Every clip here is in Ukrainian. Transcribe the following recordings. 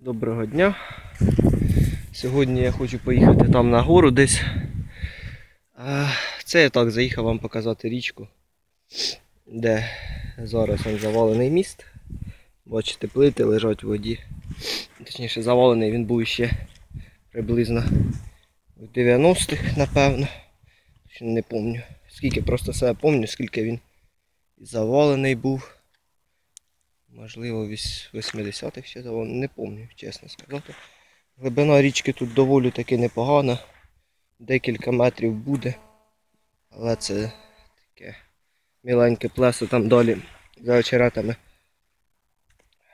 Доброго дня. Сьогодні я хочу поїхати там на гору десь. Це я так заїхав вам показати річку, де зараз он завалений міст. Бачите, плити лежать в воді. Точніше, завалений він був ще приблизно в 90-х, напевно. Ще не пам'ятаю. Скільки просто себе пам'ятаю, скільки він завалений був. Можливо, вісь- 80-х ще завалений, не пам'ятаю, чесно сказати. Глибина річки тут доволі таки непогана. Декілька метрів буде. Але це таке міленьке плесо там далі за очеретами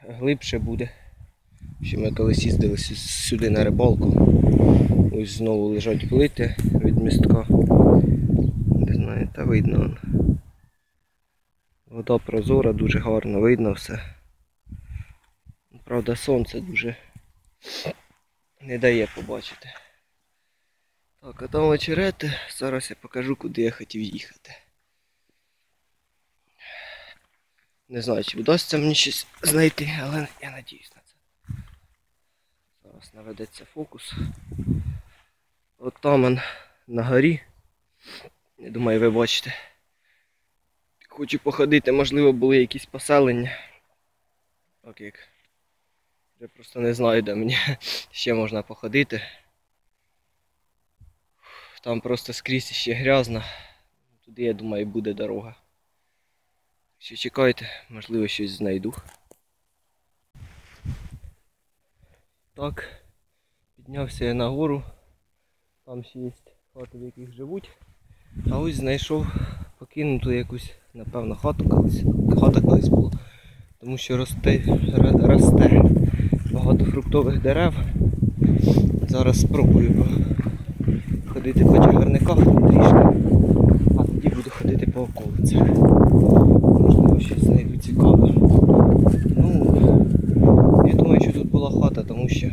глибше буде. Ще ми колись їздили сюди на рибалку. Ось знову лежать плити від містка. Не знаю, та видно. Вода прозора, дуже гарно видно все. Правда, сонце дуже не дає побачити. Так, а там очерети. Зараз я покажу, куди я хотів їхати. Не знаю, чи вдасться мені щось знайти, але я надіюсь на це. Зараз наведеться фокус. От там на горі. Я думаю, ви бачите. Хочу походити, можливо, були якісь поселення. Так як. Я просто не знаю, де мені ще можна походити. Там просто скрізь ще грязно. Туди, я думаю, буде дорога. Ще чекайте, можливо, щось знайду. Так, піднявся я на гору. Там ще є хати, в яких живуть. А ось знайшов покинуту якусь, напевно, хату колись. Хата колись була. Тому що росте, росте багато фруктових дерев. Зараз спробую ходити по чагарниках трішки, а тоді буду ходити по околицях. Можливо, щось знайду цікаве. Ну, я думаю, що тут була хата, тому що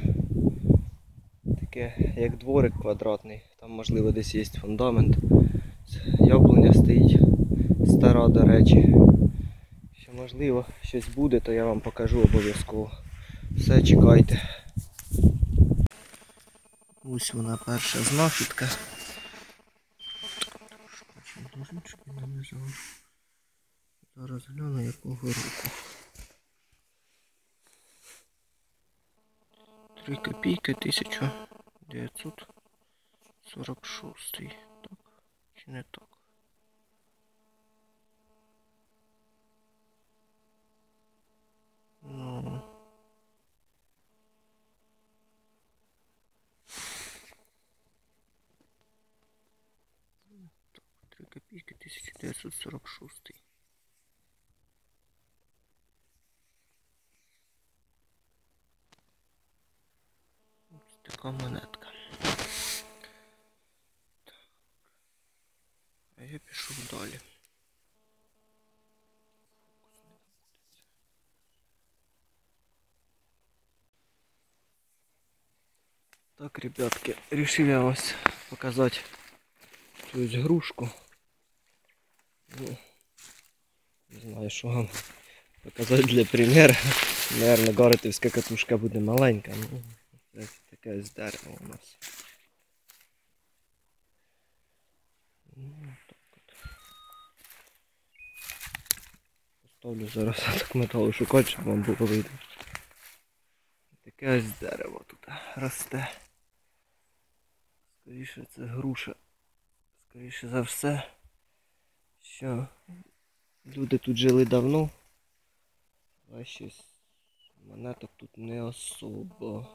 таке як дворик квадратний. Там можливо десь є фундамент. Яблуня стоїть стара, до речі. Що можливо щось буде, то я вам покажу обов'язково. Все, чекайте. Ось вона перша знахідка. Зараз гляну якого року. Три копійки 1946. Так, чи не так? Ну. Три копійки 1946. Ось така монетка. Так. А я пішов далі. Так, ребятки, решил я вас показать цю ось грушку. Ну, не знаю, що вам показати для примеру. Наверно, гаритівська катушка буде маленька. Ну, таке ось дерево у нас. Ну, так. Поставлю зараз так металу шукати, щоб вам було видно. Таке ось дерево тут росте. Скоріше це груша. Скоріше за все, що люди тут жили давно, щось монеток тут не особо.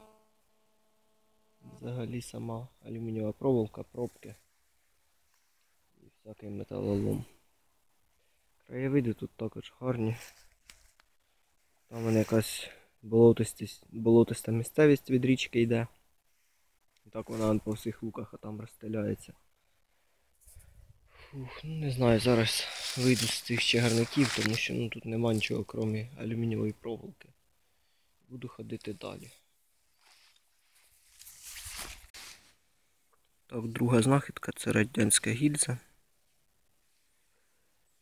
Взагалі сама алюмінієва проволока, пробки і всякий металолом. Краєвиди тут також гарні. Там вона якась болотистість, болотиста місцевість від річки йде. І так вона по всіх луках а там розстеляється. Фух, ну не знаю, зараз вийду з цих чагарників, тому що ну, тут нема нічого, крім алюмінієвої проволоки. Буду ходити далі. Так, друга знахідка це радянська гільза.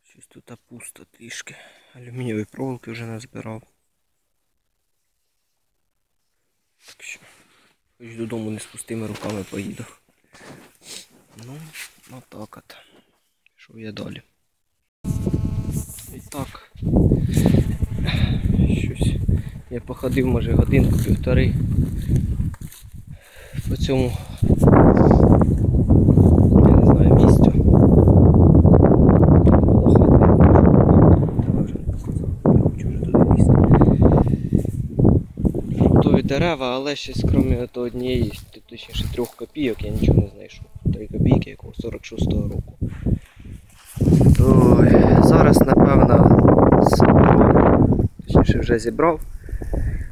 Щось тут пусто трішки. Алюмінієвої проволоки вже назбирав. Хоч додому не з пустими руками поїду. Ну, отак от. Що я далі? І так. Щось. Я походив, може, годинку, півтори. По цьому. Я не знаю місцю. Фруктові дерева, але щось крім того однієї, точніше трьох копійок, я нічого не знайшов. Три копійки якого 46-го року. То зараз, напевно, точніше вже зібрав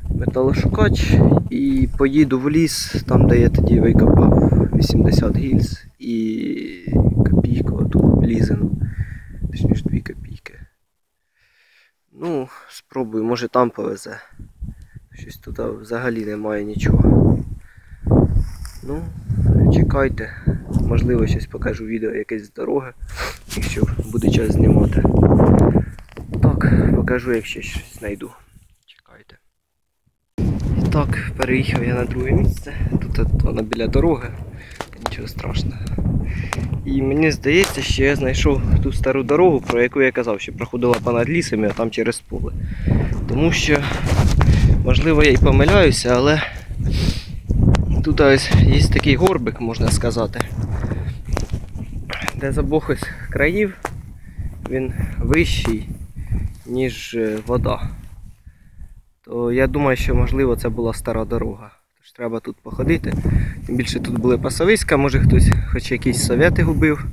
металошукач і поїду в ліс, там де я тоді викопав 80 гільз і копійку оту лізину. Точніше 2 копійки. Ну, спробую, може там повезе. Щось тут взагалі немає нічого. Ну, чекайте. Можливо, щось покажу відео якесь з дороги, якщо буде час знімати. Так, покажу, якщо щось знайду. Чекайте. І так, переїхав я на друге місце. Тут воно біля дороги. Нічого страшного. І мені здається, що я знайшов ту стару дорогу, про яку я казав, що проходила понад лісами, а там через поле. Тому що, можливо, я і помиляюся, але тут ось є такий горбик, можна сказати, де з обох ось країв він вищий, ніж е, вода. То я думаю, що можливо це була стара дорога. Тож треба тут походити. Тим більше тут були пасовиська, може хтось хоч якісь совєти губив.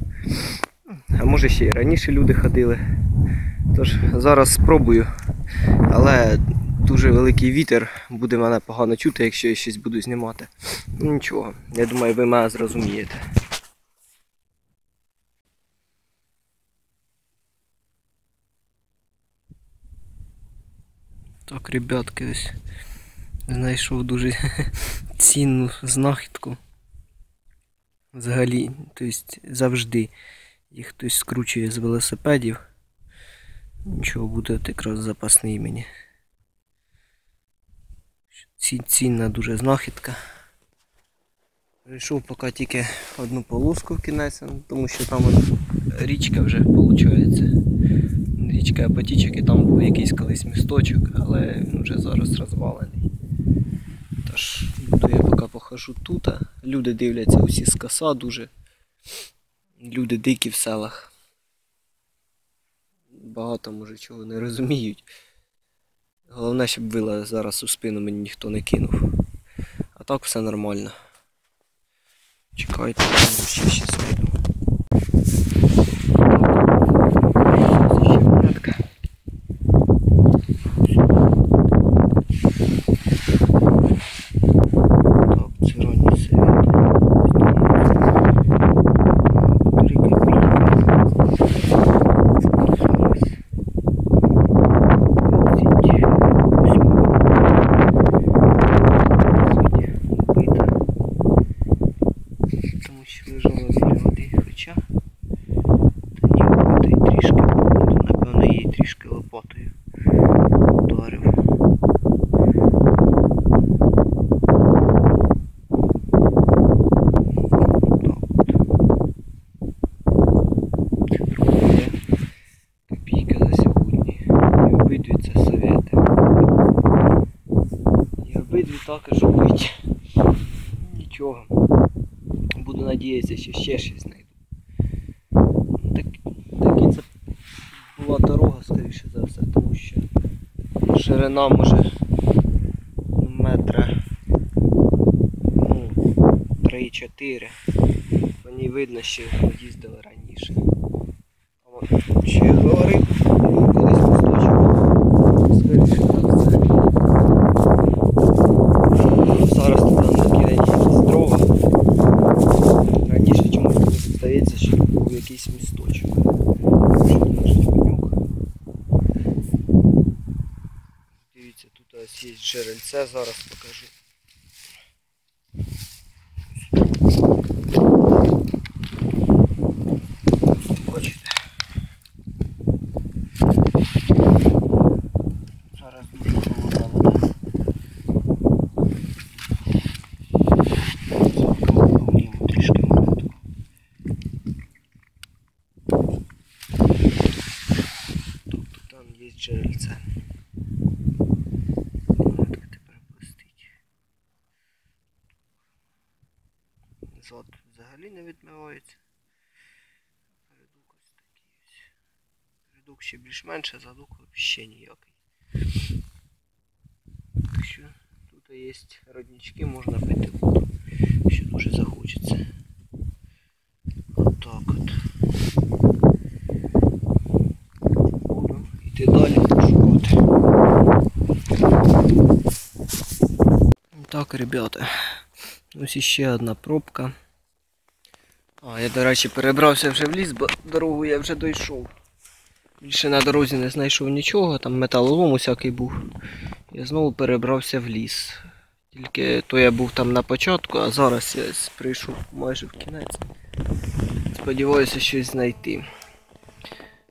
А може ще й раніше люди ходили. Тож зараз спробую. Але дуже великий вітер, буде мене погано чути, якщо я щось буду знімати. Ну нічого, я думаю, ви мене зрозумієте. Так, ребятки, ось знайшов дуже цінну знахідку. Взагалі, тобто завжди їх хтось скручує з велосипедів. Нічого буде якраз запасний мені. Ці, цінна дуже знахідка. Прийшов поки тільки одну полоску в кінець, тому що там річка вже виходить. Річка Апатічок і там був якийсь колись місточок, але він вже зараз розвалений. Тож буду я поки похожу тут. Люди дивляться усі з коса дуже. Люди дикі в селах. Багато може чого не розуміють. Головне, щоб вила зараз у спину мені ніхто не кинув. А так все нормально. Чекайте, ще щось знайду. Ще монетка. Так, це ранній совет. Три копійки. Зараз. Тому що лежала біля води, хоча та ні, та й трішки, напевно, її трішки лопатою ударив. Так от. Це друга копійка за сьогодні. І обидві це совєти. І обидві також вбиті. Нічого. Буду надіятися, що ще щось знайду. Так, таки це була дорога, скоріше за все, тому що ширина може метра ну, 3-4. По видно, що їздили раніше. Ще говорив, колись місточок. Скоріше за все. Зараз туди накидані якісь дрова. Раніше чомусь мені здається, що тут був якийсь місточок. Що наш пеньок. Дивіться, тут ось джерельце, зараз взагалі не відмивається. Передок ось такий ось. Передок ще більш-менше, задок взагалі ніякий. Так що тут є роднички, можна пити воду, якщо дуже захочеться. Отак от. Буду йти далі шукати. Так, ребята. Ось іще одна пробка. А, я, до речі, перебрався вже в ліс, бо дорогу я вже дійшов. Більше на дорозі не знайшов нічого, там металолом усякий був. Я знову перебрався в ліс. Тільки то я був там на початку, а зараз я прийшов майже в кінець. Сподіваюся щось знайти.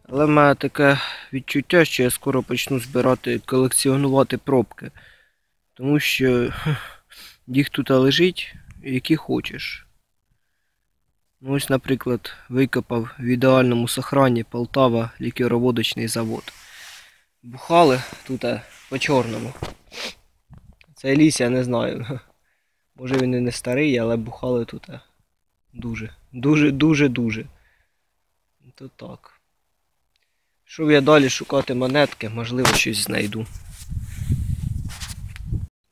Але в мене таке відчуття, що я скоро почну збирати, колекціонувати пробки. Тому що їх тут лежить, які хочеш. Ну, ось, наприклад, викопав в ідеальному сохрані Полтава лікероводочний завод. Бухали тут е, по чорному. Цей ліс я не знаю. Може він і не старий, але бухали тут е, дуже. Дуже, дуже, дуже. То так. Щоб я далі шукати монетки, можливо, щось знайду.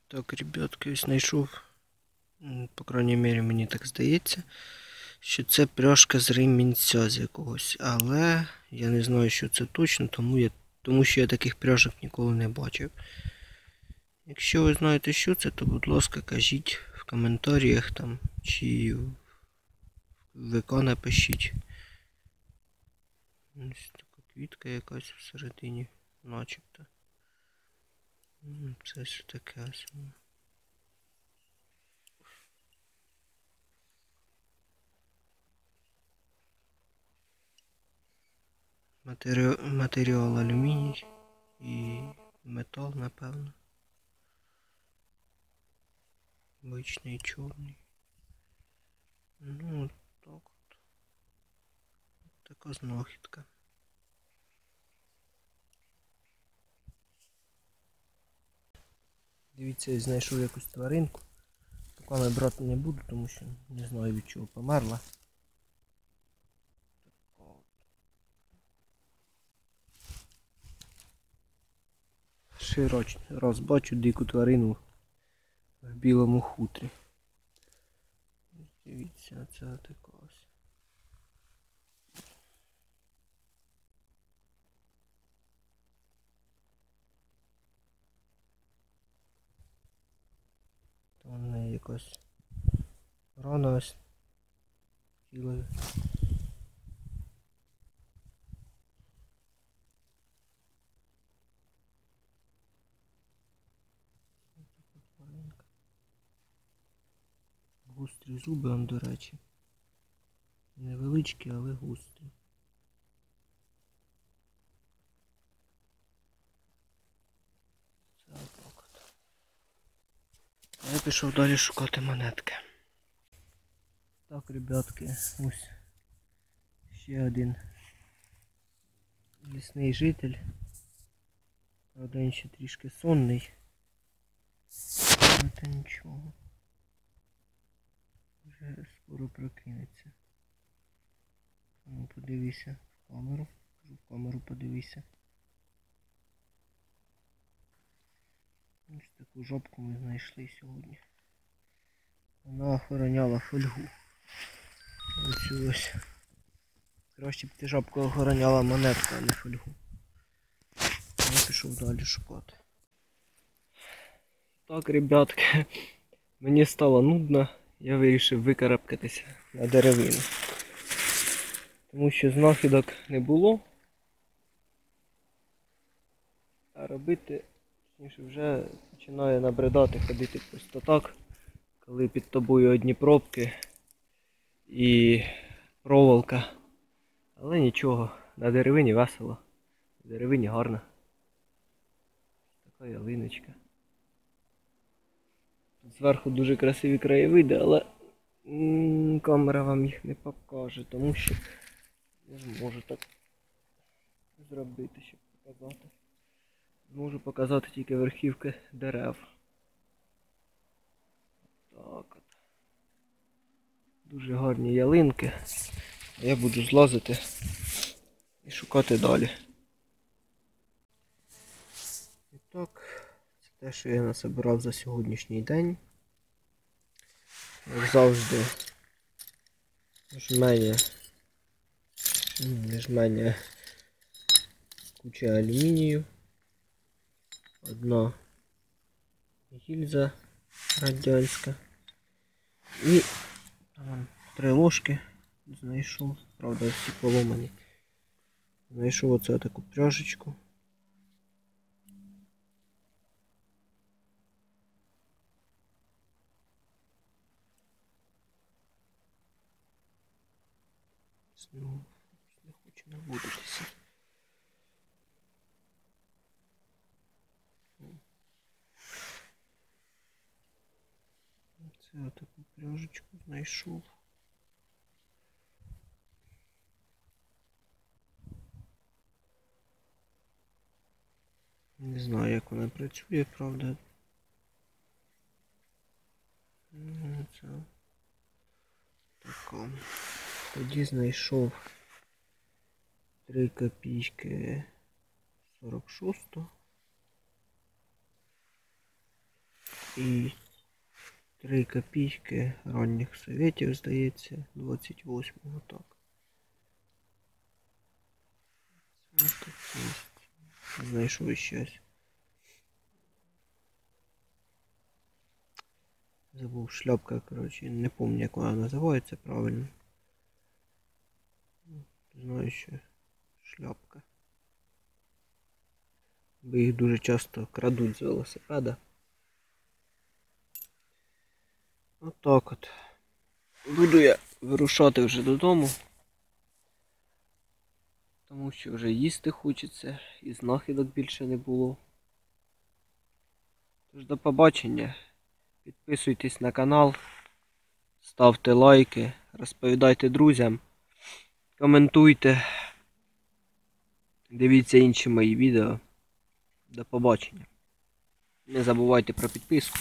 Так, ребятки, ось знайшов. По крайній мірі, мені так здається, що це пряжка з ремінця з якогось. Але я не знаю, що це точно, тому, я, тому що я таких пряжок ніколи не бачив. Якщо ви знаєте, що це, то будь ласка, кажіть в коментарях там, чи в ВК напишіть. Ось така квітка якась всередині, начебто. Це ж таке саме. Матеріал, матеріал алюміній і метал, напевно. Обичний чорний. Ну, от так от. Така знахідка. Дивіться, я знайшов якусь тваринку. Руками брати не буду, тому що не знаю від чого померла. Широч раз бачу дику тварину в білому хутрі. Дивіться, це така ось. То в неї якась рана ось тіло. Зуби, он, до речі. Невеличкі, але. А я пішов далі шукати монетки. Так, ребятки, ось ще один лісний житель. Правда, ще трішки сонний. Але нічого. Вже скоро прокинеться. Ну, подивися в камеру. Кажу, В камеру подивися. Ось таку жопку ми знайшли сьогодні. Вона охороняла фольгу. Оцю ось. Краще б ти жабку охороняла монетку, а не фольгу. Я пішов далі шукати. Так, ребятки, мені стало нудно, я вирішив викарабкатися на деревину. Тому що знахідок не було. А робити, точніше, вже починає набридати ходити просто так, коли під тобою одні пробки і проволока. Але нічого, на деревині весело. На деревині гарно. Така ялиночка. Зверху дуже красиві краєвиди, але камера вам їх не покаже, тому що не зможу так зробити, щоб показати. Зможу показати тільки верхівки дерев. Так от. Дуже гарні ялинки. Я буду злазити і шукати далі. І так, те, що я насобирав за сьогоднішній день. Як завжди, жменя, жменя, куча алюмінію. Одна гільза радянська. І там три ложки знайшов. Правда, всі поломані. Знайшов оце таку пряжечку. Знову не хочу наводитися. Це отаку пряжечку знайшов. Не знаю, як вона працює, правда. Ну, Це така. Тоді знайшов 3 копійки 46 і 3 копійки ранніх советів, здається, 28-го так. Знайшов щось. Забув шляпка, коротше, не пам'ятаю, як вона називається правильно. Знаю, що шляпка. Бо їх дуже часто крадуть з велосипеда. Отак от. Буду я вирушати вже додому. Тому що вже їсти хочеться і знахідок більше не було. Тож до побачення. Підписуйтесь на канал, ставте лайки, розповідайте друзям, коментуйте, дивіться інші мої відео. До побачення. Не забувайте про підписку.